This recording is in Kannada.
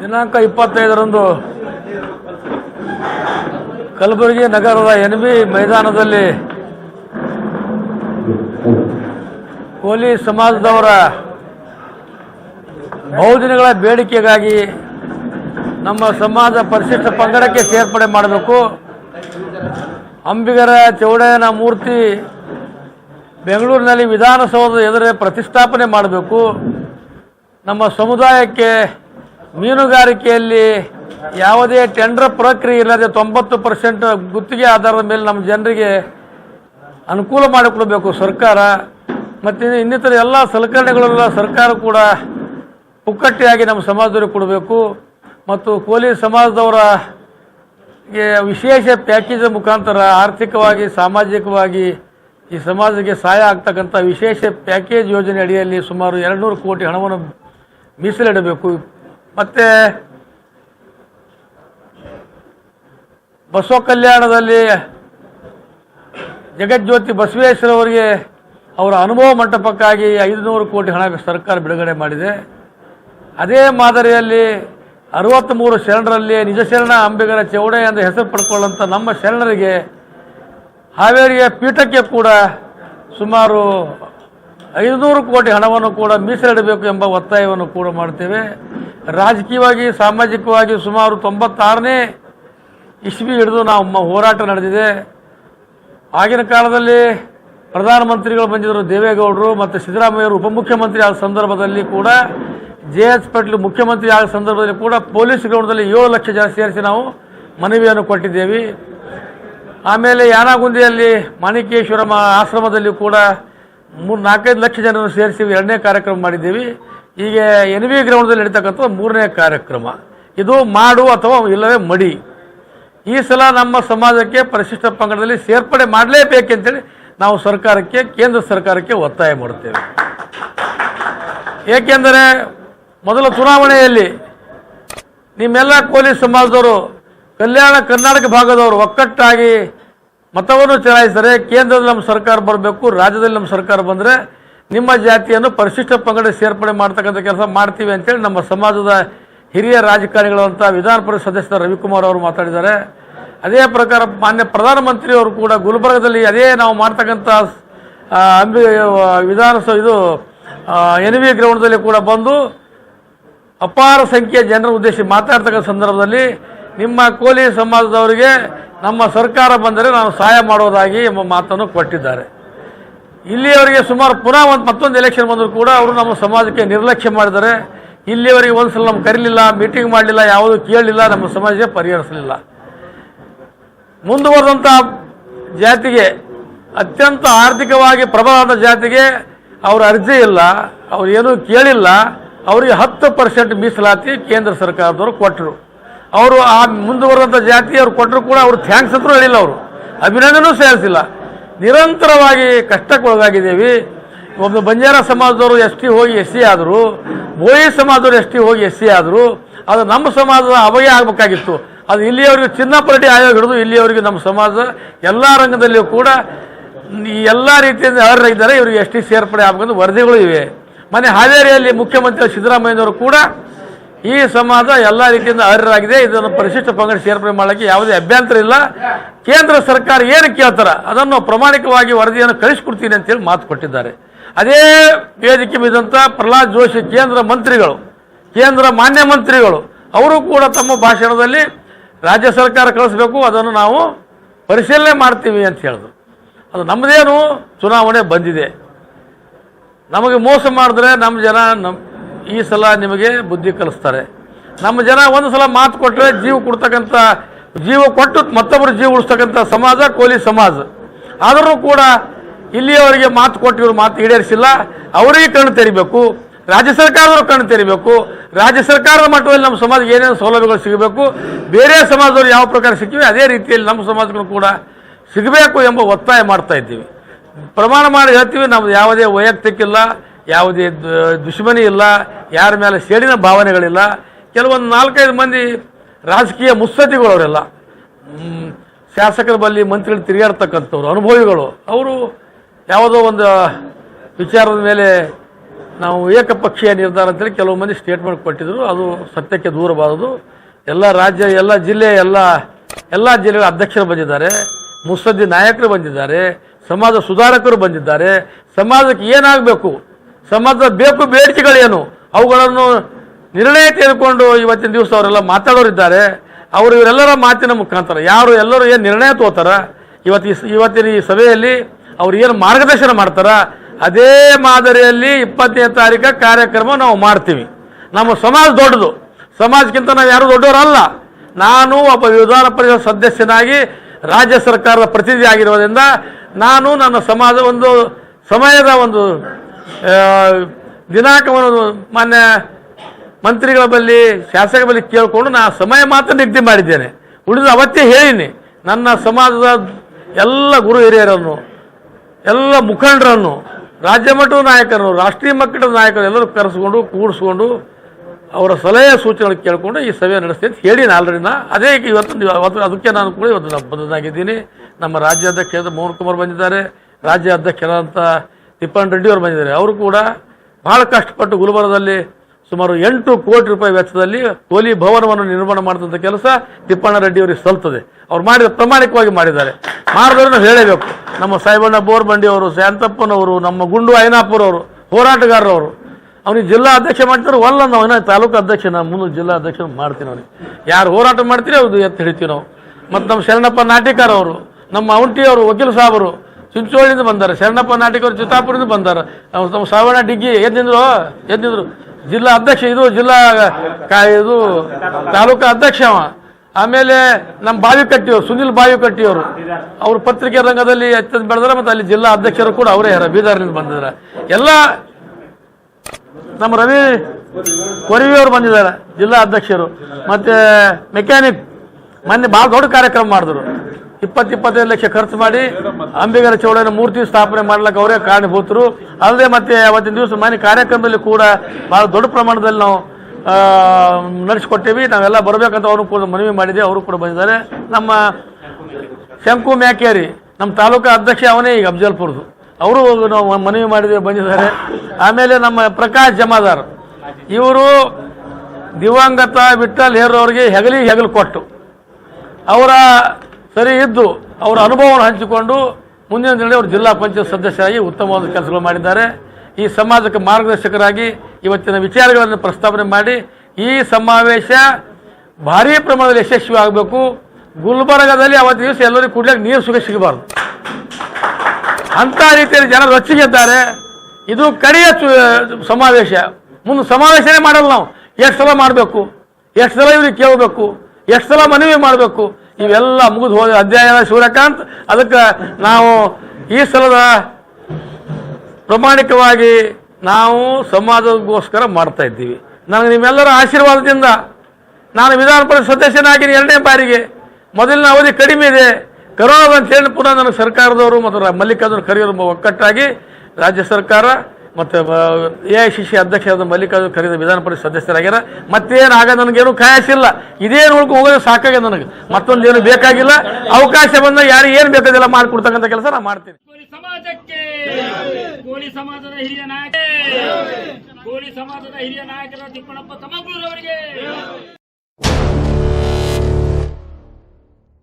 ದಿನಾಂಕ ಇಪ್ಪತ್ತೈದರಂದು ಕಲಬುರಗಿ ನಗರದ ಎನ್ ಬಿ ಮೈದಾನದಲ್ಲಿ ಕೋಲಿ ಸಮಾಜದವರ ಬಹುದಿನಗಳ ಬೇಡಿಕೆಗಾಗಿ ನಮ್ಮ ಸಮಾಜ ಪರಿಶಿಷ್ಟ ಪಂಗಡಕ್ಕೆ ಸೇರ್ಪಡೆ ಮಾಡಬೇಕು. ಅಂಬಿಗರ ಚೌಡಯ್ಯನ ಮೂರ್ತಿ ಬೆಂಗಳೂರಿನಲ್ಲಿ ವಿಧಾನಸೌಧದ ಎದುರೇ ಪ್ರತಿಷ್ಠಾಪನೆ ಮಾಡಬೇಕು. ನಮ್ಮ ಸಮುದಾಯಕ್ಕೆ ಮೀನುಗಾರಿಕೆಯಲ್ಲಿ ಯಾವುದೇ ಟೆಂಡರ್ ಪ್ರಕ್ರಿಯೆ ಇಲ್ಲದೆ ತೊಂಬತ್ತು ಪರ್ಸೆಂಟ್ ಗುತ್ತಿಗೆ ಆಧಾರದ ಮೇಲೆ ನಮ್ಮ ಜನರಿಗೆ ಅನುಕೂಲ ಮಾಡಿಕೊಡಬೇಕು ಸರ್ಕಾರ. ಮತ್ತು ಇನ್ನಿತರ ಎಲ್ಲ ಸಲಕರಣೆಗಳೆಲ್ಲ ಸರ್ಕಾರ ಕೂಡ ಪುಕ್ಕಟ್ಟಿಯಾಗಿ ನಮ್ಮ ಸಮಾಜದವ್ರಿಗೆ ಕೊಡಬೇಕು. ಮತ್ತು ಕೋಲಿ ಸಮಾಜದವರ ವಿಶೇಷ ಪ್ಯಾಕೇಜ್ ಮುಖಾಂತರ ಆರ್ಥಿಕವಾಗಿ, ಸಾಮಾಜಿಕವಾಗಿ ಈ ಸಮಾಜಕ್ಕೆ ಸಹಾಯ ಆಗ್ತಕ್ಕಂಥ ವಿಶೇಷ ಪ್ಯಾಕೇಜ್ ಯೋಜನೆ ಅಡಿಯಲ್ಲಿ ಸುಮಾರು ಎರಡು ಕೋಟಿ ಹಣವನ್ನು ಮೀಸಲಿಡಬೇಕು. ಮತ್ತು ಬಸವ ಕಲ್ಯಾಣದಲ್ಲಿ ಜಗಜ್ಯೋತಿ ಬಸವೇಶ್ವರವರಿಗೆ ಅವರ ಅನುಭವ ಮಂಟಪಕ್ಕಾಗಿ ಐದುನೂರು ಕೋಟಿ ಹಣ ಸರ್ಕಾರ ಬಿಡುಗಡೆ ಮಾಡಿದೆ. ಅದೇ ಮಾದರಿಯಲ್ಲಿ ಅರವತ್ತ್ಮೂರು ಶರಣರಲ್ಲಿ ನಿಜ ಶರಣ ಅಂಬಿಗರ ಚೌಡೆ ಎಂದು ಹೆಸರು ಪಡ್ಕೊಳ್ಳುವಂಥ ನಮ್ಮ ಶರಣರಿಗೆ ಹಾವೇರಿಯ ಪೀಠಕ್ಕೆ ಕೂಡ ಸುಮಾರು ಐದುನೂರು ಕೋಟಿ ಹಣವನ್ನು ಕೂಡ ಮೀಸಲಿಡಬೇಕು ಎಂಬ ಒತ್ತಾಯವನ್ನು ಕೂಡ ಮಾಡ್ತೇವೆ. ರಾಜಕೀಯವಾಗಿ, ಸಾಮಾಜಿಕವಾಗಿ ಸುಮಾರು ತೊಂಬತ್ತಾರನೇ ಇಸ್ವಿ ಹಿಡಿದು ನಾವು ಹೋರಾಟ ನಡೆದಿದೆ. ಆಗಿನ ಕಾಲದಲ್ಲಿ ಪ್ರಧಾನಮಂತ್ರಿಗಳು ಬಂದಿದ್ದರು ದೇವೇಗೌಡರು ಮತ್ತು ಸಿದ್ದರಾಮಯ್ಯವರು ಉಪಮುಖ್ಯಮಂತ್ರಿ ಆದ ಸಂದರ್ಭದಲ್ಲಿ ಕೂಡ, ಜೆ ಎಚ್ ಪಟೇಲ್ ಮುಖ್ಯಮಂತ್ರಿ ಆದ ಸಂದರ್ಭದಲ್ಲಿ ಕೂಡ ಪೊಲೀಸ್ ಗ್ರೌಂಡ್ದಲ್ಲಿ ಏಳು ಲಕ್ಷ ಜನ ಸೇರಿಸಿ ನಾವು ಮನವಿಯನ್ನು ಕೊಟ್ಟಿದ್ದೇವೆ. ಆಮೇಲೆ ಯಾನಗುಂದಿಯಲ್ಲಿ ಮಾಣಿಕೇಶ್ವರಮ್ಮ ಆಶ್ರಮದಲ್ಲಿ ಕೂಡ ಮೂರು ನಾಲ್ಕೈದು ಲಕ್ಷ ಜನರನ್ನು ಸೇರಿಸಿ ಎರಡನೇ ಕಾರ್ಯಕ್ರಮ ಮಾಡಿದ್ದೀವಿ. ಈಗ ಎನ್ ವಿ ಗ್ರೌಂಡ್ದಲ್ಲಿ ನಡೀತಕ್ಕಂಥ ಮೂರನೇ ಕಾರ್ಯಕ್ರಮ. ಇದು ಮಾಡು ಅಥವಾ ಇಲ್ಲವೇ ಮಡಿ. ಈ ಸಲ ನಮ್ಮ ಸಮಾಜಕ್ಕೆ ಪರಿಶಿಷ್ಟ ಪಂಗಡದಲ್ಲಿ ಸೇರ್ಪಡೆ ಮಾಡಲೇಬೇಕೆಂತೇಳಿ ನಾವು ಸರ್ಕಾರಕ್ಕೆ, ಕೇಂದ್ರ ಸರ್ಕಾರಕ್ಕೆ ಒತ್ತಾಯ ಮಾಡುತ್ತೇವೆ. ಏಕೆಂದರೆ ಮೊದಲ ಚುನಾವಣೆಯಲ್ಲಿ ನಿಮ್ಮೆಲ್ಲ ಕೋಲಿ ಸಮಾಜದವರು, ಕಲ್ಯಾಣ ಕರ್ನಾಟಕ ಭಾಗದವರು ಒಕ್ಕಟ್ಟಾಗಿ ಮತವನ್ನು ಚಲಾಯಿಸಿದರೆ ಕೇಂದ್ರದಲ್ಲಿ ನಮ್ಮ ಸರ್ಕಾರ ಬರಬೇಕು, ರಾಜ್ಯದಲ್ಲಿ ನಮ್ಮ ಸರ್ಕಾರ ಬಂದರೆ ನಿಮ್ಮ ಜಾತಿಯನ್ನು ಪರಿಶಿಷ್ಟ ಪಂಗಡ ಸೇರ್ಪಡೆ ಮಾಡ್ತಕ್ಕಂಥ ಕೆಲಸ ಮಾಡ್ತೀವಿ ಅಂತೇಳಿ ನಮ್ಮ ಸಮಾಜದ ಹಿರಿಯ ರಾಜಕಾರಣಿಗಳಂತ ವಿಧಾನ ಪರಿಷತ್ ಸದಸ್ಯ ರವಿಕುಮಾರ್ ಅವರು ಮಾತಾಡಿದ್ದಾರೆ. ಅದೇ ಪ್ರಕಾರ ಮಾನ್ಯ ಪ್ರಧಾನಮಂತ್ರಿಯವರು ಕೂಡ ಗುಲ್ಬರ್ಗದಲ್ಲಿ ಅದೇ ನಾವು ಮಾಡ್ತಕ್ಕಂಥ ಅಂಬಿ ವಿಧಾನಸಭೆ ಇದು ಎನ್ ವಿ ಗ್ರೌಂಡ್ದಲ್ಲಿ ಕೂಡ ಬಂದು ಅಪಾರ ಸಂಖ್ಯೆಯ ಜನರ ಉದ್ದೇಶಿಸಿ ಮಾತಾಡ್ತಕ್ಕಂಥ ಸಂದರ್ಭದಲ್ಲಿ ನಿಮ್ಮ ಕೋಲಿ ಸಮಾಜದವರಿಗೆ ನಮ್ಮ ಸರ್ಕಾರ ಬಂದರೆ ನಾವು ಸಹಾಯ ಮಾಡೋದಾಗಿ ಎಂಬ ಮಾತನ್ನು ಕೊಟ್ಟಿದ್ದಾರೆ. ಇಲ್ಲಿಯವರಿಗೆ ಸುಮಾರು ಪುನಃ ಒಂದು ಮತ್ತೊಂದು ಎಲೆಕ್ಷನ್ ಬಂದರೂ ಕೂಡ ಅವರು ನಮ್ಮ ಸಮಾಜಕ್ಕೆ ನಿರ್ಲಕ್ಷ್ಯ ಮಾಡಿದರೆ ಇಲ್ಲಿಯವರೆಗೆ ಒಂದು ಸಲ ನಮ್ಗೆ ಕರೀಲಿಲ್ಲ ಮೀಟಿಂಗ್ ಮಾಡಲಿಲ್ಲ, ಯಾವುದೂ ಕೇಳಲಿಲ್ಲ, ನಮ್ಮ ಸಮಾಜಕ್ಕೆ ಪರಿಹರಿಸಲಿಲ್ಲ. ಮುಂದುವರೆದಂಥ ಜಾತಿಗೆ ಅತ್ಯಂತ ಆರ್ಥಿಕವಾಗಿ ಪ್ರಬಲವಾದ ಜಾತಿಗೆ ಅವರ ಅರ್ಜಿ ಇಲ್ಲ, ಅವ್ರು ಏನೂ ಕೇಳಿಲ್ಲ. ಅವರಿಗೆ ಹತ್ತು ಪರ್ಸೆಂಟ್ ಮೀಸಲಾತಿ ಕೇಂದ್ರ ಸರ್ಕಾರದವರು ಕೊಟ್ಟರು. ಅವರು ಆ ಮುಂದುವರೆದಂಥ ಜಾತಿ ಅವ್ರು ಕೊಟ್ಟರು ಕೂಡ ಅವರು ಥ್ಯಾಂಕ್ಸ್ ಅಂತೂ ಹೇಳಿಲ್ಲ ಅವರು. ಅಭಿನಂದನೂ ಸೇರಿಸಿಲ್ಲ ನಿರಂತರವಾಗಿ ಕಷ್ಟಕ್ಕೊಳಗಾಗಿದ್ದೇವೆ. ಒಬ್ಬ ಬಂಜಾರ ಸಮಾಜದವರು ಎಸ್ ಟಿ ಹೋಗಿ ಎಸ್ ಸಿ ಆದರು ಬೋಯಿ ಸಮಾಜದವರು ಎಸ್ ಟಿ ಹೋಗಿ ಎಸ್ ಸಿ ಆದರು, ಅದು ನಮ್ಮ ಸಮಾಜದ ಅವಯ ಆಗಬೇಕಾಗಿತ್ತು. ಅದು ಇಲ್ಲಿಯವರೆಗೂ ಚಿನ್ನ ಪರಟಿ ಆಯೋಗ ಹಿಡಿದು ಇಲ್ಲಿಯವರಿಗೆ ನಮ್ಮ ಸಮಾಜ, ಎಲ್ಲ ರಂಗದಲ್ಲಿಯೂ ಕೂಡ ಈ ಎಲ್ಲ ರೀತಿಯಿಂದ ಅರ್ಹರಿದ್ದಾರೆ ಇವರಿಗೆ ಎಸ್ ಟಿ ಸೇರ್ಪಡೆ ಆಗಬೇಕಂತ ವರದಿಗಳು ಇವೆ. ಮನೆ ಹಾವೇರಿಯಲ್ಲಿ ಮುಖ್ಯಮಂತ್ರಿ ಸಿದ್ದರಾಮಯ್ಯನವರು ಕೂಡ ಈ ಸಮಾಜ ಎಲ್ಲ ರೀತಿಯಿಂದ ಅರ್ಹರಾಗಿದೆ. ಇದನ್ನು ಪರಿಶಿಷ್ಟ ಪಂಗಡ ಸೇರ್ಪಡೆ ಮಾಡೋಕ್ಕೆ ಯಾವುದೇ ಅಭ್ಯಂತರ ಇಲ್ಲ. ಕೇಂದ್ರ ಸರ್ಕಾರ ಏನು ಕೇಳ್ತಾರ, ಅದನ್ನು ಪ್ರಾಮಾಣಿಕವಾಗಿ ವರದಿಯನ್ನು ಕಳಿಸ್ಕೊಡ್ತೀನಿ ಅಂತೇಳಿ ಮಾತು ಕೊಟ್ಟಿದ್ದಾರೆ. ಅದೇ ವೇದಿಕೆ ಬಿದ್ದಂಥ ಪ್ರಹ್ಲಾದ್ ಜೋಶಿ ಕೇಂದ್ರ ಮಂತ್ರಿಗಳು, ಕೇಂದ್ರ ಮಾನ್ಯ ಮಂತ್ರಿಗಳು, ಅವರು ಕೂಡ ತಮ್ಮ ಭಾಷಣದಲ್ಲಿ ರಾಜ್ಯ ಸರ್ಕಾರ ಕಳಿಸ್ಬೇಕು, ಅದನ್ನು ನಾವು ಪರಿಶೀಲನೆ ಮಾಡ್ತೀವಿ ಅಂತ ಹೇಳಿದ್ರು. ಅದು ನಮ್ಮದೇನು, ಚುನಾವಣೆ ಬಂದಿದೆ. ನಮಗೆ ಮೋಸ ಮಾಡಿದ್ರೆ ನಮ್ಮ ಜನ ನಮ್ ಈ ಸಲ ನಿಮಗೆ ಬುದ್ಧಿ ಕಲಿಸ್ತಾರೆ. ನಮ್ಮ ಜನ ಒಂದು ಸಲ ಮಾತು ಕೊಟ್ಟರೆ ಜೀವ ಕೊಡ್ತಕ್ಕಂಥ, ಜೀವ ಕೊಟ್ಟು ಮತ್ತೊಬ್ಬರು ಜೀವ ಉಳಿಸ್ತಕ್ಕಂಥ ಸಮಾಜ ಕೋಲಿ ಸಮಾಜ. ಆದರೂ ಕೂಡ ಇಲ್ಲಿಯವರಿಗೆ ಮಾತು ಕೊಟ್ಟಿವ್ರು ಮಾತು ಈಡೇರಿಸಿಲ್ಲ. ಅವರಿಗೆ ಕಣ್ಣು ತೆರಿಬೇಕು. ರಾಜ್ಯ ಸರ್ಕಾರದವ್ರು ಕಣ್ಣು ತೆರಿಬೇಕು. ರಾಜ್ಯ ಸರ್ಕಾರದ ಮಟ್ಟದಲ್ಲಿ ನಮ್ಮ ಸಮಾಜಕ್ಕೆ ಏನೇನು ಸೌಲಭ್ಯಗಳು ಸಿಗಬೇಕು, ಬೇರೆ ಸಮಾಜದವರು ಯಾವ ಪ್ರಕಾರ ಸಿಕ್ಕಿವೆ ಅದೇ ರೀತಿಯಲ್ಲಿ ನಮ್ಮ ಸಮಾಜಗಳು ಕೂಡ ಸಿಗಬೇಕು ಎಂಬ ಒತ್ತಾಯ ಮಾಡ್ತಾ ಇದ್ದೀವಿ. ಪ್ರಮಾಣ ಮಾಡಿ ಹೇಳ್ತೀವಿ, ನಮ್ದು ಯಾವುದೇ ವೈಯಕ್ತಿಕ ಇಲ್ಲ. ಯಾವುದೇ ದುಶ್ಮನಿ ಇಲ್ಲ, ಯಾರ ಮೇಲೆ ಸೇಡಿನ ಭಾವನೆಗಳಿಲ್ಲ, ಕೆಲವೊಂದು ನಾಲ್ಕೈದು ಮಂದಿ ರಾಜಕೀಯ ಮುತ್ಸದ್ದಿಗಳು ಅವರೆಲ್ಲ ಶಾಸಕರ ಬಳಿ ಮಂತ್ರಿಗಳು ತಿರುಗಾಡ್ತಕ್ಕಂಥವ್ರು, ಅನುಭವಿಗಳು, ಅವರು ಯಾವುದೋ ಒಂದು ವಿಚಾರದ ಮೇಲೆ ನಾವು ಏಕಪಕ್ಷೀಯ ನಿರ್ಧಾರ ಅಂತೇಳಿ ಕೆಲವು ಮಂದಿ ಸ್ಟೇಟ್ಮೆಂಟ್ ಕೊಟ್ಟಿದ್ರು, ಅದು ಸತ್ಯಕ್ಕೆ ದೂರಬಾರದು ಎಲ್ಲ ರಾಜ್ಯ, ಎಲ್ಲ ಜಿಲ್ಲೆ, ಎಲ್ಲ ಎಲ್ಲ ಜಿಲ್ಲೆಗಳ ಅಧ್ಯಕ್ಷರು ಬಂದಿದ್ದಾರೆ, ಮುತ್ಸದ್ದಿ ನಾಯಕರು ಬಂದಿದ್ದಾರೆ, ಸಮಾಜ ಸುಧಾರಕರು ಬಂದಿದ್ದಾರೆ, ಸಮಾಜಕ್ಕೆ ಏನಾಗಬೇಕು ಸಮಾಜದ ಬೇಕು ಬೇಡಿಕೆಗಳೇನು? ಅವುಗಳನ್ನು ನಿರ್ಣಯ ತೆಗೆದುಕೊಂಡು ಇವತ್ತಿನ ದಿವಸ ಅವರೆಲ್ಲ ಮಾತಾಡೋರಿದ್ದಾರೆ. ಅವರು ಇವರೆಲ್ಲರ ಮಾತಿನ ಮುಖಾಂತರ. ಯಾರು ಎಲ್ಲರೂ ಏನು ನಿರ್ಣಯ ತಗೋತಾರ ಇವತ್ತು ಇವತ್ತಿನ ಈ ಸಭೆಯಲ್ಲಿ ಅವ್ರು ಏನು ಮಾರ್ಗದರ್ಶನ ಮಾಡ್ತಾರ? ಅದೇ ಮಾದರಿಯಲ್ಲಿ ಇಪ್ಪತ್ತನೇ ತಾರೀಕು ಕಾರ್ಯಕ್ರಮ ನಾವು ಮಾಡ್ತೀವಿ. ನಮ್ಮ ಸಮಾಜ ದೊಡ್ಡದು. ಸಮಾಜಕ್ಕಿಂತ ನಾವು ಯಾರು ದೊಡ್ಡವರಲ್ಲ. ನಾನು ಒಬ್ಬ ವಿಧಾನ ಪರಿಷತ್ ಸದಸ್ಯನಾಗಿ ರಾಜ್ಯ ಸರ್ಕಾರದ ಪ್ರತಿನಿಧಿ ಆಗಿರೋದ್ರಿಂದ ನಾನು ನನ್ನ ಸಮಾಜ ಒಂದು ಸಮಯದ ಒಂದು ದಿನಾಂಕವನ್ನು ಮಾನ್ಯ ಮಂತ್ರಿಗಳ ಬಳಿ, ಶಾಸಕರ ಬಳಿ ಕೇಳಿಕೊಂಡು ನಾನು ಸಮಯ ಮಾತ್ರ ನಿಗದಿ ಮಾಡಿದ್ದೇನೆ. ಉಳಿದ ಅವತ್ತೇ ಹೇಳಿನಿ. ನನ್ನ ಸಮಾಜದ ಎಲ್ಲ ಗುರು ಹಿರಿಯರನ್ನು, ಎಲ್ಲ ಮುಖಂಡರನ್ನು, ರಾಜ್ಯ ಮಟ್ಟದ ನಾಯಕರು ರಾಷ್ಟ್ರೀಯ ಮಟ್ಟದ ನಾಯಕರು ಎಲ್ಲರೂ ಕರೆಸ್ಕೊಂಡು, ಕೂಡಿಸ್ಕೊಂಡು ಅವರ ಸಲಹೆ ಸೂಚನೆಗಳು ಕೇಳಿಕೊಂಡು ಈ ಸಭೆ ನಡೆಸ್ತೀನಿ ಅಂತ ಹೇಳಿ ಆಲ್ರೆಡಿ ನಾ. ಅದೇ ಇವತ್ತು ಅವತ್ತು ಅದಕ್ಕೆ ನಾನು ಕೂಡ ಇವತ್ತು ಬದ್ಧನಾಗಿದ್ದೀನಿ ನಮ್ಮ ರಾಜ್ಯಾಧ್ಯಕ್ಷರಾದ ಮೋಹನ್ ಕುಮಾರ್ ಬಂದಿದ್ದಾರೆ. ರಾಜ್ಯ ಅಧ್ಯಕ್ಷರಾದಂಥ ತಿಪ್ಪಣ್ಣ ರೆಡ್ಡಿ ಅವರು ಬಂದಿದ್ದಾರೆ. ಅವರು ಕೂಡ ಬಹಳ ಕಷ್ಟಪಟ್ಟು ಗುಲ್ಬರ್ಗದಲ್ಲಿ ಸುಮಾರು ಎಂಟು ಕೋಟಿ ರೂಪಾಯಿ ವೆಚ್ಚದಲ್ಲಿ ಕೋಲಿ ಭವನವನ್ನು ನಿರ್ಮಾಣ ಮಾಡಿದಂಥ ಕೆಲಸ ತಿಪ್ಪಣ್ಣ ರೆಡ್ಡಿ ಅವರಿಗೆ ಸಲ್ತದೆ. ಅವ್ರು ಮಾಡಿದ ಪ್ರಾಮಾಣಿಕವಾಗಿ ಮಾಡಿದ್ದಾರೆ. ಮಾಡಿದ್ರೆ ಹೇಳಬೇಕು. ನಮ್ಮ ಸಾಯಿಬಣ್ಣ ಬೋರ್ಬಂಡಿ ಅವರು, ಶಾಂತಪ್ಪನವರು, ನಮ್ಮ ಗುಂಡು ಐನಾಪುರ ಅವರು, ಹೋರಾಟಗಾರರವರು. ಅವ್ನಿಗೆ ಜಿಲ್ಲಾ ಅಧ್ಯಕ್ಷ ಮಾಡ್ತಾರೆ ಒಲ್ಲ ನಾವು. ಏನೋ ತಾಲೂಕು ಅಧ್ಯಕ್ಷ ಮುಂದೆ ಜಿಲ್ಲಾ ಅಧ್ಯಕ್ಷ ಮಾಡ್ತೀನಿ ಅವನಿಗೆ. ಯಾರು ಹೋರಾಟ ಮಾಡ್ತೀರಿ ಅದು ಎತ್ತು ಹಿಡಿತೀವಿ ನಾವು. ಮತ್ತು ನಮ್ಮ ಶರಣಪ್ಪ ನಾಟಿಕಾರ ಅವರು ನಮ್ಮ ಔಂಟಿಯವರು, ವಕೀಲ ಸಾಹೇಬರು ಚಿಂಚೋಳಿಂದ ಬಂದಾರೆ ಶರಣಪ್ಪ ನಾಟಿಕರು ಚಿತ್ತಾಪುರದಿಂದ ಬಂದಾರ. ತಮ್ಮ ಸಾವಣ ಡಿಗ್ಗಿ ಎದ್ದಿದ್ರು ಎದ್ದಿದ್ರು ಜಿಲ್ಲಾ ಅಧ್ಯಕ್ಷ ಇದು, ಜಿಲ್ಲಾ ಇದು ತಾಲೂಕು ಅಧ್ಯಕ್ಷ ಅವ. ಆಮೇಲೆ ನಮ್ಮ ಬಾವಿ ಕಟ್ಟಿಯವರು ಸುನಿಲ್ ಬಾವಿ ಕಟ್ಟಿಯವರು ಅವರು ಪತ್ರಿಕೆ ರಂಗದಲ್ಲಿ ಎತ್ತದ ಬೆಳೆದಾರೆ ಮತ್ತು ಅಲ್ಲಿ ಜಿಲ್ಲಾ ಅಧ್ಯಕ್ಷರು ಕೂಡ ಅವರೇ ಯಾರ, ಬೀದರ್ನಿಂದ ಬಂದಿದ್ದಾರೆ ಎಲ್ಲ ನಮ್ಮ ರವಿ ಕೊರಿವಿ ಅವರು ಬಂದಿದ್ದಾರೆ ಜಿಲ್ಲಾ ಅಧ್ಯಕ್ಷರು. ಮತ್ತೆ ಮೆಕ್ಯಾನಿಕ್, ಮೊನ್ನೆ ಭಾಳ ದೊಡ್ಡ ಕಾರ್ಯಕ್ರಮ ಮಾಡಿದ್ರು. ಇಪ್ಪತ್ತು ಇಪ್ಪತ್ತೈದು ಲಕ್ಷ ಖರ್ಚು ಮಾಡಿ ಅಂಬಿಗರ ಚೌಡನ ಮೂರ್ತಿ ಸ್ಥಾಪನೆ ಮಾಡ್ಲಿಕ್ಕೆ ಅವರೇ ಕಾರಣಭೂತರು. ಅಲ್ಲದೆ ಮತ್ತೆ ಅವತ್ತಿನ ದಿವಸ ಮನೆ ಕಾರ್ಯಕ್ರಮದಲ್ಲಿ ಕೂಡ ಭಾಳ ದೊಡ್ಡ ಪ್ರಮಾಣದಲ್ಲಿ ನಾವು ನಡೆಸಿಕೊಟ್ಟೇವಿ. ನಾವೆಲ್ಲ ಬರಬೇಕಂತ ಅವರು ಕೂಡ ಮನವಿ ಮಾಡಿದೆ. ಅವರು ಕೂಡ ಬಂದಿದ್ದಾರೆ. ನಮ್ಮ ಶಂಕು ಮ್ಯಾಕೇರಿ ನಮ್ಮ ತಾಲೂಕು ಅಧ್ಯಕ್ಷ ಅವನೇ ಈಗ ಅಫ್ಜಲ್ಪುರ್ದು ಅವರು ನಾವು ಮನವಿ ಮಾಡಿದೆ, ಬಂದಿದ್ದಾರೆ. ಆಮೇಲೆ ನಮ್ಮ ಪ್ರಕಾಶ್ ಜಮಾದಾರ್, ಇವರು ದಿವಂಗತ ವಿಠಲ್ ಹೇರೋರಿಗೆ ಹೆಗಲಿ ಹೆಗಲು ಕೊಟ್ಟು ಅವರ ಸರಿ ಇದ್ದು ಅವರ ಅನುಭವವನ್ನು ಹಂಚಿಕೊಂಡು ಮುಂದಿನ ದಿನ ಅವರು ಜಿಲ್ಲಾ ಪಂಚಾಯತ್ ಸದಸ್ಯರಾಗಿ ಉತ್ತಮವಾದ ಕೆಲಸಗಳು ಮಾಡಿದ್ದಾರೆ. ಈ ಸಮಾಜಕ್ಕೆ ಮಾರ್ಗದರ್ಶಕರಾಗಿ ಇವತ್ತಿನ ವಿಚಾರಗಳನ್ನು ಪ್ರಸ್ತಾವನೆ ಮಾಡಿ ಈ ಸಮಾವೇಶ ಭಾರೀ ಪ್ರಮಾಣದಲ್ಲಿ ಯಶಸ್ವಿ ಆಗಬೇಕು ಗುಲ್ಬರ್ಗದಲ್ಲಿ ಅವತ್ತು ದಿವಸ ಎಲ್ಲರಿಗೂ ಕುಡ್ಲಿಕ್ಕೆ ನೀರು ಸುಖ ಸಿಗಬಾರ್ದು. ಅಂತ ರೀತಿಯಲ್ಲಿ ಜನರು ರೊಚ್ಚಿಗೆದ್ದಾರೆ. ಇದು ಕಡೆಯ ಸಮಾವೇಶ. ಮುಂದೆ ಸಮಾವೇಶನೇ ಮಾಡಲ್ಲ ನಾವು. ಎಷ್ಟು ಸಲ ಮಾಡಬೇಕು? ಎಷ್ಟು ಸಲ ಇವ್ರಿಗೆ ಕೇಳಬೇಕು? ಎಷ್ಟು ಸಲ ಮನವಿ ಮಾಡಬೇಕು? ಇವೆಲ್ಲ ಮುಗಿದು ಹೋದ ಅಧ್ಯಾಯದ ಸೂರ್ಯಕಾಂತ್, ಅದಕ್ಕೆ ನಾವು ಈ ಸಲದ ಪ್ರಾಮಾಣಿಕವಾಗಿ ನಾವು ಸಮಾಜಗೋಸ್ಕರ ಮಾಡ್ತಾ ಇದ್ದೀವಿ. ನನಗೆ ನಿಮ್ಮೆಲ್ಲರ ಆಶೀರ್ವಾದದಿಂದ ನಾನು ವಿಧಾನ ಪರಿಷತ್ ಸದಸ್ಯನಾಗಿನಿ ಎರಡನೇ ಬಾರಿಗೆ ಮೊದಲಿನ ಅವಧಿ ಕಡಿಮೆ ಇದೆ. ಕರೋನಾ ಅಂತ ಹೇಳಿ ಪುನಃ ನನಗೆ ಸರ್ಕಾರದವರು ಮತ್ತು ಮಲ್ಲಿಕಾರ್ಜುನ ಖರ್ಗೆ ಒಕ್ಕಟ್ಟಾಗಿ ರಾಜ್ಯ ಸರ್ಕಾರ ಮತ್ತು ಎ ಐ ಸಿ ಸಿ ಅಧ್ಯಕ್ಷರಾದ ಮಲ್ಲಿಕಾರ್ಜುನ ಖರ್ಗೆ ವಿಧಾನ ಪರಿಷತ್ ಸದಸ್ಯರಾಗ್ಯಾರ. ಮತ್ತೇನು ಆಗ ನನಗೇನು ಕಾಯಸಿಲ್ಲ ಇದೇನು ಉಳ್ಕೊ ಹೋಗೋದು ಸಾಕಾಗ್ಯದ ನನಗೆ. ಮತ್ತೊಂದು ಏನು ಬೇಕಾಗಿಲ್ಲ. ಅವಕಾಶ ಬಂದಾಗ ಯಾರು ಏನು ಬೇಕಾದಿಲ್ಲ ಮಾಡಿಕೊಡ್ತಕ್ಕಂಥ ಕೆಲಸ ನಾನು ಮಾಡ್ತೀನಿ. ಸಮಾಜಕ್ಕೆ. ಕೋಲಿ ಸಮಾಜದ ಹಿರಿಯ ನಾಯಕ. ಕೋಲಿ ಸಮಾಜದ ಹಿರಿಯ ನಾಯಕರ ತಿಪ್ಪಣಪ್ಪ ಕಮಗೂರವರಿಗೆ